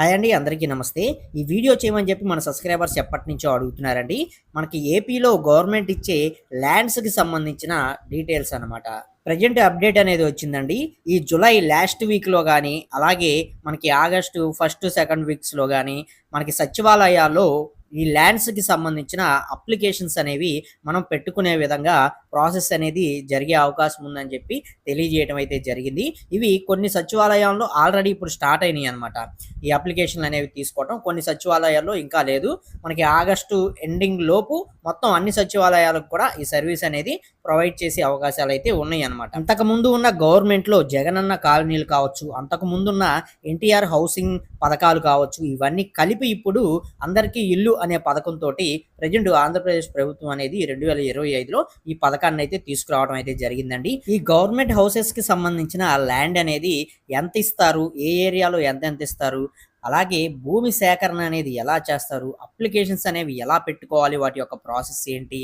Hi అండి అందరికీ నమస్తే. ఈ వీడియో చేయమని చెప్పి మన సబ్స్క్రైబర్స్ ఎప్పటి నుంచో అడుగుతున్నారండి. మనకి ఏపీలో గవర్నమెంట్ ఇచ్చే ల్యాండ్స్కి సంబంధించిన డీటెయిల్స్ అనమాట ప్రజెంట్ అప్డేట్ అనేది వచ్చిందండి. ఈ జూలై లాస్ట్ వీక్లో కానీ అలాగే మనకి ఆగస్టు ఫస్ట్ సెకండ్ వీక్స్లో కానీ మనకి సచివాలయాల్లో ఈ ల్యాండ్స్కి సంబంధించిన అప్లికేషన్స్ అనేవి మనం పెట్టుకునే విధంగా ప్రాసెస్ అనేది జరిగే అవకాశం ఉందని చెప్పి తెలియజేయడం అయితే జరిగింది. ఇవి కొన్ని సచివాలయాల్లో ఆల్రెడీ ఇప్పుడు స్టార్ట్ అయినాయి అనమాట ఈ అప్లికేషన్లు అనేవి తీసుకోవడం కొన్ని సచివాలయాల్లో ఇంకా లేదు. మనకి ఆగస్టు ఎండింగ్ లోపు మొత్తం అన్ని సచివాలయాలకు కూడా ఈ సర్వీస్ అనేది ప్రొవైడ్ చేసే అవకాశాలు అయితే ఉన్నాయి అనమాట అంతకుముందు ఉన్న గవర్నమెంట్లో జగనన్న కాలనీలు కావచ్చు అంతకు ముందున్న ఎన్టీఆర్ హౌసింగ్ పథకాలు కావచ్చు ఇవన్నీ కలిపి ఇప్పుడు అందరికీ ఇల్లు అనే పథకంతో ప్రజెంట్ ఆంధ్రప్రదేశ్ ప్రభుత్వం అనేది రెండు వేల ఇరవై ఐదులో ఈ పథకాన్ని అయితే తీసుకురావడం అయితే జరిగిందండి. ఈ గవర్నమెంట్ హౌసెస్కి సంబంధించిన ల్యాండ్ అనేది ఎంత ఇస్తారు ఏ ఏరియాలో ఎంత ఎంత ఇస్తారు అలాగే భూమి సేకరణ అనేది ఎలా చేస్తారు? అప్లికేషన్స్ అనేవి ఎలా పెట్టుకోవాలి? వాటి యొక్క ప్రాసెస్ ఏంటి?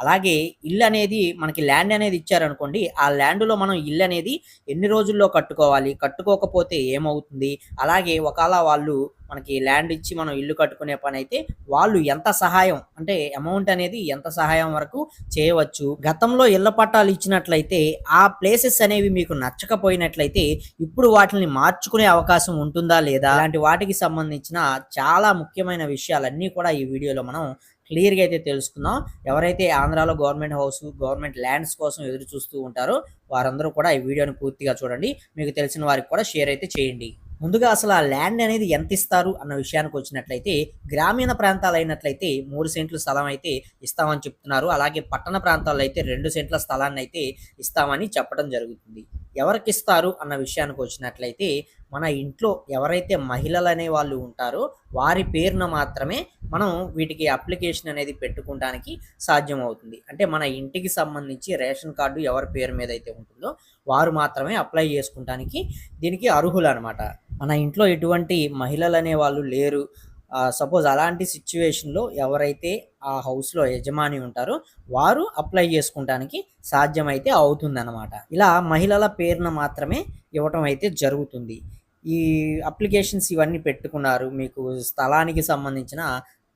అలాగే ఇల్లు అనేది మనకి ల్యాండ్ అనేది ఇచ్చారనుకోండి ఆ ల్యాండ్లో మనం ఇల్లు అనేది ఎన్ని రోజుల్లో కట్టుకోవాలి? కట్టుకోకపోతే ఏమవుతుంది? అలాగే ఒకవేళ వాళ్ళు మనకి ల్యాండ్ ఇచ్చి మనం ఇల్లు కట్టుకునే పని అయితే వాళ్ళు ఎంత సహాయం అంటే అమౌంట్ అనేది ఎంత సహాయం వరకు చేయవచ్చు. గతంలో ఇళ్ళ పట్టాలు ఇచ్చినట్లయితే ఆ ప్లేసెస్ అనేవి మీకు నచ్చకపోయినట్లయితే ఇప్పుడు వాటిని మార్చుకునే అవకాశం ఉంటుందా లేదా? అలాంటి వాటికి సంబంధించిన చాలా ముఖ్యమైన విషయాలన్నీ కూడా ఈ వీడియోలో మనం క్లియర్గా అయితే తెలుసుకుందాం. ఎవరైతే ఆంధ్రాలో గవర్నమెంట్ హౌస్ గవర్నమెంట్ ల్యాండ్స్ కోసం ఎదురు చూస్తూ ఉంటారో వారందరూ కూడా ఈ వీడియోని పూర్తిగా చూడండి. మీకు తెలిసిన వారికి కూడా షేర్ అయితే చేయండి. ముందుగా అసలు ఆ ల్యాండ్ అనేది ఎంత ఇస్తారు అన్న విషయానికి వచ్చినట్లయితే గ్రామీణ ప్రాంతాలు అయినట్లయితే మూడు సెంట్లు స్థలం అయితే ఇస్తామని చెప్తున్నారు. అలాగే పట్టణ ప్రాంతాల్లో అయితే రెండు సెంట్ల స్థలాన్ని అయితే ఇస్తామని చెప్పడం జరుగుతుంది. ఎవరికి ఇస్తారు అన్న విషయానికి వచ్చినట్లయితే మన ఇంట్లో ఎవరైతే మహిళలు అనే వాళ్ళు ఉంటారో వారి పేరున మాత్రమే మనం వీటికి అప్లికేషన్ అనేది పెట్టుకోవడానికి సాధ్యం అవుతుంది అంటే మన ఇంటికి సంబంధించి రేషన్ కార్డు ఎవరి పేరు మీద అయితే ఉంటుందో వారు మాత్రమే అప్లై చేసుకుంటానికి దీనికి అర్హులు అనమాట మన ఇంట్లో ఎటువంటి మహిళలు అనే వాళ్ళు లేరు. సపోజ్ అలాంటి సిచ్యువేషన్లో ఎవరైతే ఆ హౌస్లో యజమాని ఉంటారో వారు అప్లై చేసుకుంటానికి సాధ్యమైతే అవుతుందన్నమాట. ఇలా మహిళల పేరున మాత్రమే ఇవ్వటం అయితే జరుగుతుంది. ఈ అప్లికేషన్స్ ఇవన్నీ పెట్టుకున్నారు. మీకు స్థలానికి సంబంధించిన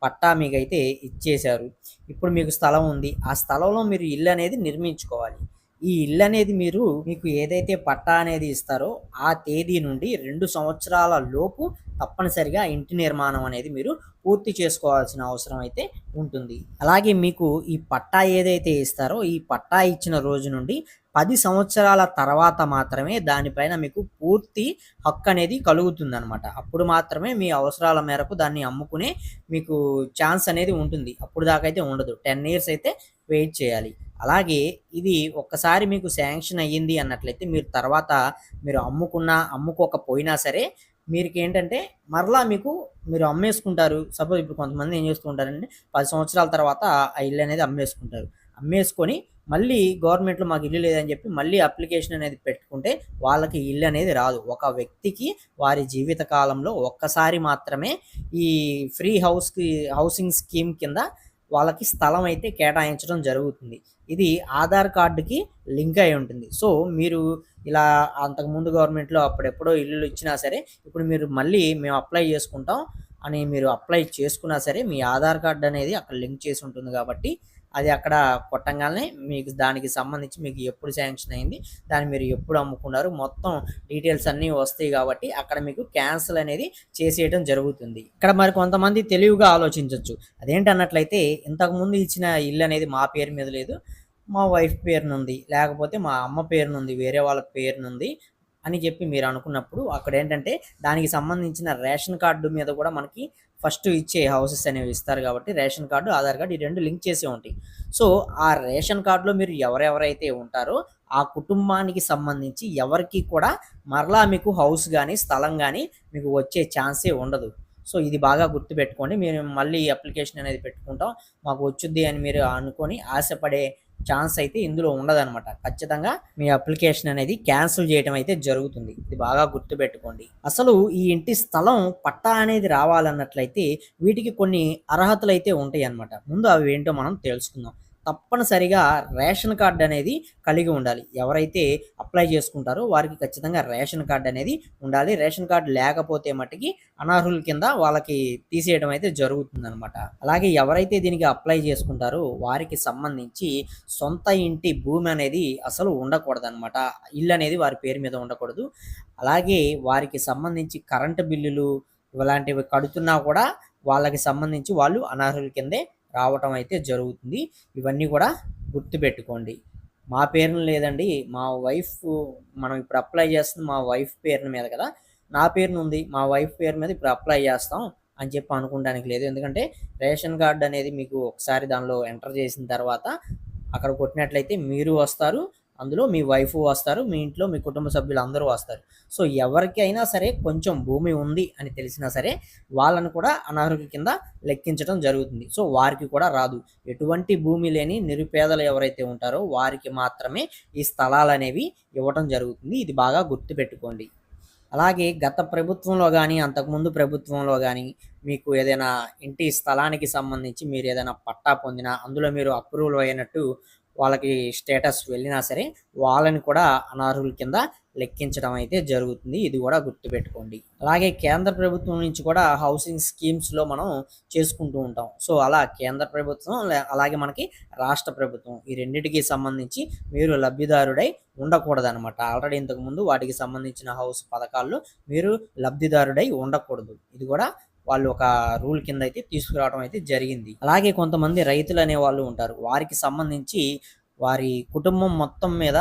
పట్టా మీకైతే ఇచ్చేశారు. ఇప్పుడు మీకు స్థలం ఉంది. ఆ స్థలంలో మీరు ఇల్లు అనేది నిర్మించుకోవాలి. ఈ ఇల్లు అనేది మీరు మీకు ఏదైతే పట్టా అనేది ఇస్తారో ఆ తేదీ నుండి రెండు సంవత్సరాల లోపు తప్పనిసరిగా ఇంటి నిర్మాణం అనేది మీరు పూర్తి చేసుకోవాల్సిన అవసరం అయితే ఉంటుంది. అలాగే మీకు ఈ పట్టా ఏదైతే ఇస్తారో ఈ పట్టా ఇచ్చిన రోజు నుండి పది సంవత్సరాల తర్వాత మాత్రమే దానిపైన మీకు పూర్తి హక్కు అనేది కలుగుతుంది అనమాట అప్పుడు మాత్రమే మీ అవసరాల మేరకు దాన్ని అమ్ముకునే మీకు ఛాన్స్ అనేది ఉంటుంది. అప్పుడు దాకైతే అయితే ఉండదు. టెన్ ఇయర్స్ అయితే వెయిట్ చేయాలి. అలాగే ఇది ఒక్కసారి మీకు శాంక్షన్ అయ్యింది అన్నట్లయితే మీరు తర్వాత మీరు అమ్ముకున్నా అమ్ముకోకపోయినా సరే మీరుకి ఏంటంటే మరలా మీకు మీరు అమ్మేసుకుంటారు. సపోజ్ ఇప్పుడు కొంతమంది ఏం చేస్తుంటారంటే పది సంవత్సరాల తర్వాత ఆ ఇల్లు అనేది అమ్మేసుకుంటారు. అమ్మేసుకొని మళ్ళీ గవర్నమెంట్లో మాకు ఇల్లు లేదని చెప్పి మళ్ళీ అప్లికేషన్ అనేది పెట్టుకుంటే వాళ్ళకి ఇల్లు అనేది రాదు. ఒక వ్యక్తికి వారి జీవిత కాలంలో ఒక్కసారి మాత్రమే ఈ ఫ్రీ హౌస్కి హౌసింగ్ స్కీమ్ కింద వాళ్ళకి స్థలం అయితే కేటాయించడం జరుగుతుంది. ఇది ఆధార్ కార్డుకి లింక్ అయి ఉంటుంది. సో మీరు ఇలా అంతకుముందు గవర్నమెంట్లో అప్పుడెప్పుడో ఇల్లు ఇచ్చినా సరే ఇప్పుడు మీరు మళ్ళీ మేము అప్లై చేసుకుంటాం అని మీరు అప్లై చేసుకున్నా సరే మీ ఆధార్ కార్డు అనేది అక్కడ లింక్ చేసి ఉంటుంది కాబట్టి అది అక్కడ కొట్టంగానే మీకు దానికి సంబంధించి మీకు ఎప్పుడు శాంక్షన్ అయింది దాన్ని మీరు ఎప్పుడు అమ్ముకున్నారు మొత్తం డీటెయిల్స్ అన్నీ వస్తాయి కాబట్టి అక్కడ మీకు క్యాన్సిల్ అనేది చేసేయడం జరుగుతుంది. ఇక్కడ మరి కొంతమంది తెలివిగా ఆలోచించవచ్చు అదేంటన్నట్లయితే ఇంతకుముందు ఇచ్చిన ఇల్లు అనేది మా పేరు మీద లేదు. మా వైఫ్ పేరునుంది. లేకపోతే మా అమ్మ పేరునుంది వేరే వాళ్ళ పేరునుంది అని చెప్పి మీరు అనుకున్నప్పుడు అక్కడ ఏంటంటే దానికి సంబంధించిన రేషన్ కార్డు మీద కూడా మనకి ఫస్ట్ ఇచ్చే హౌసెస్ అనేవి ఇస్తారు కాబట్టి రేషన్ కార్డు ఆధార్ కార్డు ఈ రెండు లింక్ చేసే ఉంటాయి. సో ఆ రేషన్ కార్డులో మీరు ఎవరెవరైతే ఉంటారో ఆ కుటుంబానికి సంబంధించి ఎవరికి కూడా మరలా మీకు హౌస్ కానీ స్థలం కానీ మీకు వచ్చే ఛాన్సే ఉండదు. సో ఇది బాగా గుర్తుపెట్టుకోండి. మీరు మళ్ళీ అప్లికేషన్ అనేది పెట్టుకుంటాం. మాకు వచ్చుద్ది అని మీరు అనుకొని ఆశపడే ఛాన్స్ అయితే ఇందులో ఉండదన్నమాట. ఖచ్చితంగా మీ అప్లికేషన్ అనేది క్యాన్సిల్ చేయడం అయితే జరుగుతుంది. ఇది బాగా గుర్తుపెట్టుకోండి. అసలు ఈ ఇంటి స్థలం పట్టా అనేది రావాలన్నట్లయితే వీటికి కొన్ని అర్హతలు అయితే ఉంటాయి అన్నమాట ముందు అవి ఏంటో మనం తెలుసుకుందాం. తప్పనిసరిగా రేషన్ కార్డు అనేది కలిగి ఉండాలి. ఎవరైతే అప్లై చేసుకుంటారో వారికి ఖచ్చితంగా రేషన్ కార్డ్ అనేది ఉండాలి. రేషన్ కార్డు లేకపోతే మట్టుకి అనర్హుల కింద వాళ్ళకి తీసేయడం అయితే జరుగుతుందన్నమాట. అలాగే ఎవరైతే దీనికి అప్లై చేసుకుంటారో వారికి సంబంధించి సొంత ఇంటి భూమి అనేది అసలు ఉండకూడదనమాట ఇల్లు అనేది వారి పేరు మీద ఉండకూడదు. అలాగే వారికి సంబంధించి కరెంటు బిల్లులు ఇలాంటివి కడుతున్నా కూడా వాళ్ళకి సంబంధించి వాళ్ళు అనర్హుల కిందే రావటం అయితే జరుగుతుంది. ఇవన్నీ కూడా గుర్తుపెట్టుకోండి. మా పేరును లేదండి మా వైఫ్ మనం ఇప్పుడు అప్లై చేస్తుంది మా వైఫ్ పేరుని మీద కదా. నా పేరును ఉంది మా వైఫ్ పేరు మీద ఇప్పుడు అప్లై చేస్తాం అని చెప్పి అనుకోవడానికి లేదు. ఎందుకంటే రేషన్ కార్డు అనేది మీకు ఒకసారి దానిలో ఎంటర్ చేసిన తర్వాత అక్కడ కొట్టినట్లయితే మీరు వస్తారు. అందులో మీ వైఫ్ వస్తారు మీ ఇంట్లో మీ కుటుంబ సభ్యులు అందరూ వస్తారు. సో ఎవరికైనా సరే కొంచెం భూమి ఉంది అని తెలిసినా సరే వాళ్ళను కూడా అనర్హుల కింద లెక్కించడం జరుగుతుంది. సో వారికి కూడా రాదు. ఎటువంటి భూమి లేని నిరుపేదలు ఎవరైతే ఉంటారో వారికి మాత్రమే ఈ స్థలాలు అనేవి ఇవ్వటం జరుగుతుంది. ఇది బాగా గుర్తుపెట్టుకోండి. అలాగే గత ప్రభుత్వంలో కానీ అంతకుముందు ప్రభుత్వంలో కానీ మీకు ఏదైనా ఇంటి స్థలానికి సంబంధించి మీరు ఏదైనా పట్టా పొందినా అందులో మీరు అప్రూవల్ అయినట్టు వాళ్ళకి స్టేటస్ వెళ్ళినా సరే వాళ్ళని కూడా అనర్హుల కింద లెక్కించడం అయితే జరుగుతుంది. ఇది కూడా గుర్తుపెట్టుకోండి. అలాగే కేంద్ర ప్రభుత్వం నుంచి కూడా హౌసింగ్ స్కీమ్స్లో మనం చేసుకుంటూ ఉంటాం. సో అలా కేంద్ర ప్రభుత్వం అలాగే మనకి రాష్ట్ర ప్రభుత్వం ఈ రెండింటికి సంబంధించి మీరు లబ్ధిదారుడై ఉండకూడదనమాట ఆల్రెడీ ఇంతకుముందు వాటికి సంబంధించిన హౌస్ పథకాల్లో మీరు లబ్ధిదారుడై ఉండకూడదు. ఇది కూడా వాళ్ళు ఒక రూల్ కింద అయితే తీసుకురావడం అయితే జరిగింది. అలాగే కొంతమంది రైతులు అనే వాళ్ళు ఉంటారు. వారికి సంబంధించి వారి కుటుంబం మొత్తం మీద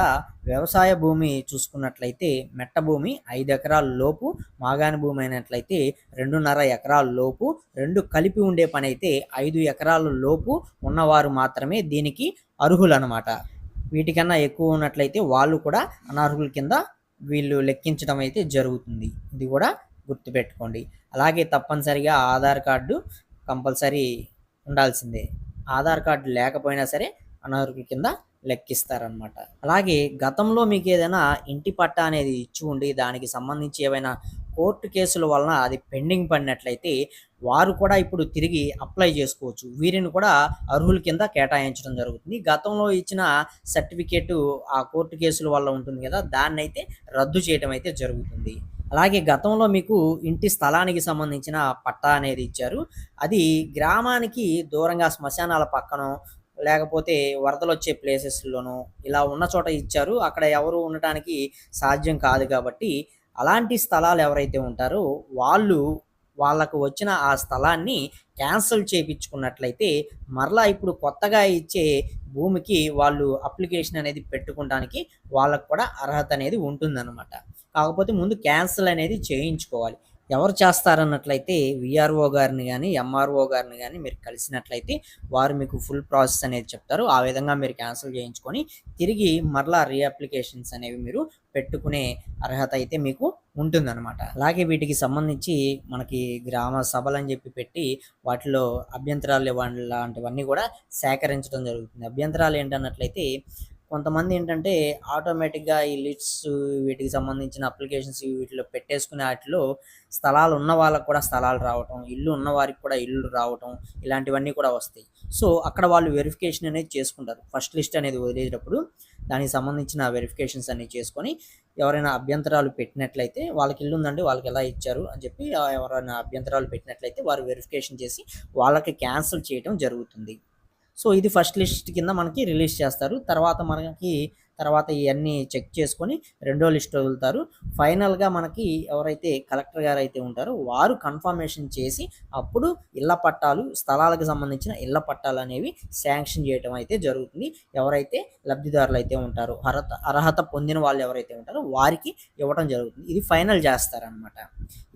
వ్యవసాయ భూమి చూసుకున్నట్లయితే మెట్ట భూమి ఐదు ఎకరాల లోపు మాగాని భూమి అయినట్లయితే రెండున్నర ఎకరాల లోపు రెండు కలిపి ఉండే పని అయితే ఐదు ఎకరాల లోపు ఉన్నవారు మాత్రమే దీనికి అర్హులు అనమాట వీటికన్నా ఎక్కువ ఉన్నట్లయితే వాళ్ళు కూడా అనర్హుల కింద వీళ్ళు లెక్కించడం అయితే జరుగుతుంది. ఇది కూడా గుర్తుపెట్టుకోండి. అలాగే తప్పనిసరిగా ఆధార్ కార్డు కంపల్సరీ ఉండాల్సిందే. ఆధార్ కార్డు లేకపోయినా సరే అనర్హుల కింద లెక్కిస్తారనమాట అలాగే గతంలో మీకు ఏదైనా ఇంటి పట్టా అనేది ఇచ్చి ఉండి దానికి సంబంధించి ఏవైనా కోర్టు కేసుల వలన అది పెండింగ్ పడినట్లయితే వారు కూడా ఇప్పుడు తిరిగి అప్లై చేసుకోవచ్చు. వీరిని కూడా అర్హుల కింద కేటాయించడం జరుగుతుంది. గతంలో ఇచ్చిన సర్టిఫికేటు ఆ కోర్టు కేసుల వల్ల ఉంటుంది కదా దాన్ని అయితే రద్దు చేయడం అయితే జరుగుతుంది. అలాగే గతంలో మీకు ఇంటి స్థలానికి సంబంధించిన పట్టా అనేది ఇచ్చారు. అది గ్రామానికి దూరంగా శ్మశానాల పక్కన లేకపోతే వరదలు వచ్చే ప్లేసెస్లోనూ ఇలా ఉన్న చోట ఇచ్చారు. అక్కడ ఎవరు ఉండటానికి సాధ్యం కాదు కాబట్టి అలాంటి స్థలాలు ఎవరైతే ఉంటారో వాళ్ళు వాళ్ళకు వచ్చిన ఆ స్థలాన్ని క్యాన్సిల్ చేయించుకున్నట్లయితే మరలా ఇప్పుడు కొత్తగా ఇచ్చే భూమికి వాళ్ళు అప్లికేషన్ అనేది పెట్టుకోవడానికి వాళ్ళకు కూడా అర్హత అనేది ఉంటుందన్నమాట. కాకపోతే ముందు క్యాన్సిల్ అనేది చేయించుకోవాలి. ఎవరు చేస్తారన్నట్లయితే విఆర్ఓ గారిని కానీ ఎంఆర్ఓ గారిని కానీ మీరు కలిసినట్లయితే వారు మీకు ఫుల్ ప్రాసెస్ అనేది చెప్తారు. ఆ విధంగా మీరు క్యాన్సిల్ చేయించుకొని తిరిగి మరలా రీఅప్లికేషన్స్ అనేవి మీరు పెట్టుకునే అర్హత అయితే మీకు ఉంటుందన్నమాట. అలాగే వీటికి సంబంధించి మనకి గ్రామ సభలు అని చెప్పి పెట్టి వాటిలో అభ్యంతరాలు ఇవ్వండి లాంటివన్నీ కూడా సేకరించడం జరుగుతుంది. అభ్యంతరాలు ఏంటన్నట్లయితే కొంతమంది ఏంటంటే ఆటోమేటిక్గా ఈ లిస్ట్స్ వీటికి సంబంధించిన అప్లికేషన్స్ వీటిలో పెట్టేసుకునే వాటిలో స్థలాలు ఉన్న వాళ్ళకు కూడా స్థలాలు రావటం ఇల్లు ఉన్న వారికి కూడా ఇల్లు రావటం ఇలాంటివన్నీ కూడా వస్తాయి. సో అక్కడ వాళ్ళు వెరిఫికేషన్ అనేది చేసుకుంటారు. ఫస్ట్ లిస్ట్ అనేది వదిలేటప్పుడు దానికి సంబంధించిన వెరిఫికేషన్స్ అన్ని చేసుకొని ఎవరైనా అభ్యంతరాలు పెట్టినట్లయితే వాళ్ళకి ఇల్లు ఉందండి వాళ్ళకి ఎలా ఇచ్చారు అని చెప్పి ఎవరైనా అభ్యంతరాలు పెట్టినట్లయితే వారు వెరిఫికేషన్ చేసి వాళ్ళకి క్యాన్సిల్ చేయడం జరుగుతుంది. సో ఇది ఫస్ట్ లిస్ట్ కింద మనకి రిలీజ్ చేస్తారు. తర్వాత మనకి తర్వాత ఇవన్నీ చెక్ చేసుకొని రెండో లిస్ట్ వదులుతారు. ఫైనల్గా మనకి ఎవరైతే కలెక్టర్ గారు అయితే ఉంటారో వారు కన్ఫర్మేషన్ చేసి అప్పుడు ఇళ్ళ పట్టాలు స్థలాలకు సంబంధించిన ఇళ్ళ పట్టాలు అనేవి శాంక్షన్ చేయడం అయితే జరుగుతుంది. ఎవరైతే లబ్ధిదారులు అయితే ఉంటారో అర్హత అర్హత పొందిన వాళ్ళు ఎవరైతే ఉంటారో వారికి ఇవ్వడం జరుగుతుంది. ఇది ఫైనల్ చేస్తారనమాట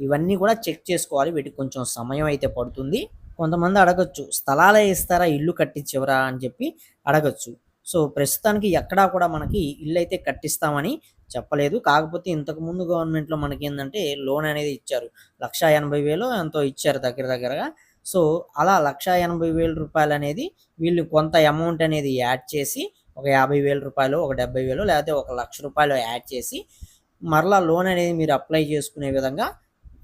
ఇవన్నీ కూడా చెక్ చేసుకోవాలి. వీటికి కొంచెం సమయం అయితే పడుతుంది. కొంతమంది అడగచ్చు స్థలాలే ఇస్తారా? ఇల్లు కట్టించవరా? అని చెప్పి అడగచ్చు. సో ప్రస్తుతానికి ఎక్కడా కూడా మనకి ఇల్లు అయితే కట్టిస్తామని చెప్పలేదు. కాకపోతే ఇంతకు ముందు గవర్నమెంట్లో మనకి ఏంటంటే లోన్ అనేది ఇచ్చారు. లక్ష ఎనభై వేలు ఎంతో ఇచ్చారు దగ్గర దగ్గరగా. సో అలా లక్ష ఎనభై వేల రూపాయలు అనేది వీళ్ళు కొంత అమౌంట్ అనేది యాడ్ చేసి ఒక యాభై వేల రూపాయలు ఒక డెబ్బై వేలు లేకపోతే ఒక లక్ష రూపాయలు యాడ్ చేసి మరలా లోన్ అనేది మీరు అప్లై చేసుకునే విధంగా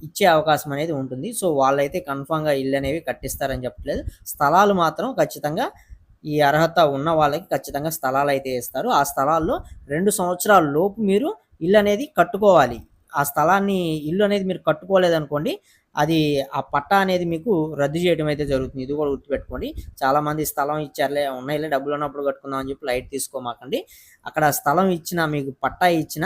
ఇచ్చే అవకాశం అనేది ఉంటుంది. సో వాళ్ళైతే కన్ఫామ్గా ఇల్లు అనేవి కట్టిస్తారని చెప్పట్లేదు. స్థలాలు మాత్రం ఖచ్చితంగా ఈ అర్హత ఉన్న వాళ్ళకి ఖచ్చితంగా స్థలాలు అయితే ఇస్తారు. ఆ స్థలాల్లో రెండు సంవత్సరాల లోపు మీరు ఇల్లు అనేది కట్టుకోవాలి. ఆ స్థలాన్ని ఇల్లు అనేది మీరు కట్టుకోలేదనుకోండి అది ఆ పట్టా అనేది మీకు రద్దు చేయడం అయితే జరుగుతుంది. ఇది కూడా గుర్తుపెట్టుకోండి. చాలామంది స్థలం ఇచ్చారులే ఉన్నాయిలే డబ్బులు ఉన్నప్పుడు కట్టుకుందాం అని చెప్పి లైట్ తీసుకోమాకండి. అక్కడ స్థలం ఇచ్చిన మీకు పట్టా ఇచ్చిన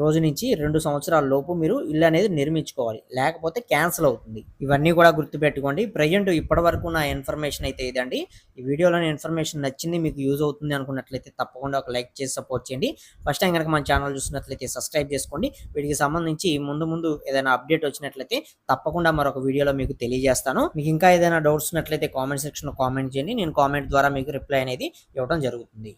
రోజు నుంచి రెండు సంవత్సరాల లోపు మీరు ఇల్లు అనేది నిర్మించుకోవాలి. లేకపోతే క్యాన్సిల్ అవుతుంది. ఇవన్నీ కూడా గుర్తుపెట్టుకోండి. ప్రజెంట్ ఇప్పటి వరకు నా ఇన్ఫర్మేషన్ అయితే ఇదండి. ఈ వీడియోలోని ఇన్ఫర్మేషన్ నచ్చింది మీకు యూజ్ అవుతుంది అనుకున్నట్లయితే తప్పకుండా ఒక లైక్ చేసి సపోర్ట్ చేయండి. ఫస్ట్ టైం కనుక మన ఛానల్ చూసినట్లయితే సబ్స్క్రైబ్ చేసుకోండి. వీటికి సంబంధించి ముందు ముందు ఏదైనా అప్డేట్ వచ్చినట్లయితే తప్పకుండా మరొక వీడియోలో మీకు తెలియజేస్తాను. మీకు ఇంకా ఏదైనా డౌట్స్ ఉన్నట్లయితే కామెంట్ సెక్షన్లో కామెంట్ చేయండి. నేను కామెంట్ ద్వారా మీకు రిప్లై అనేది ఇవ్వడం జరుగుతుంది.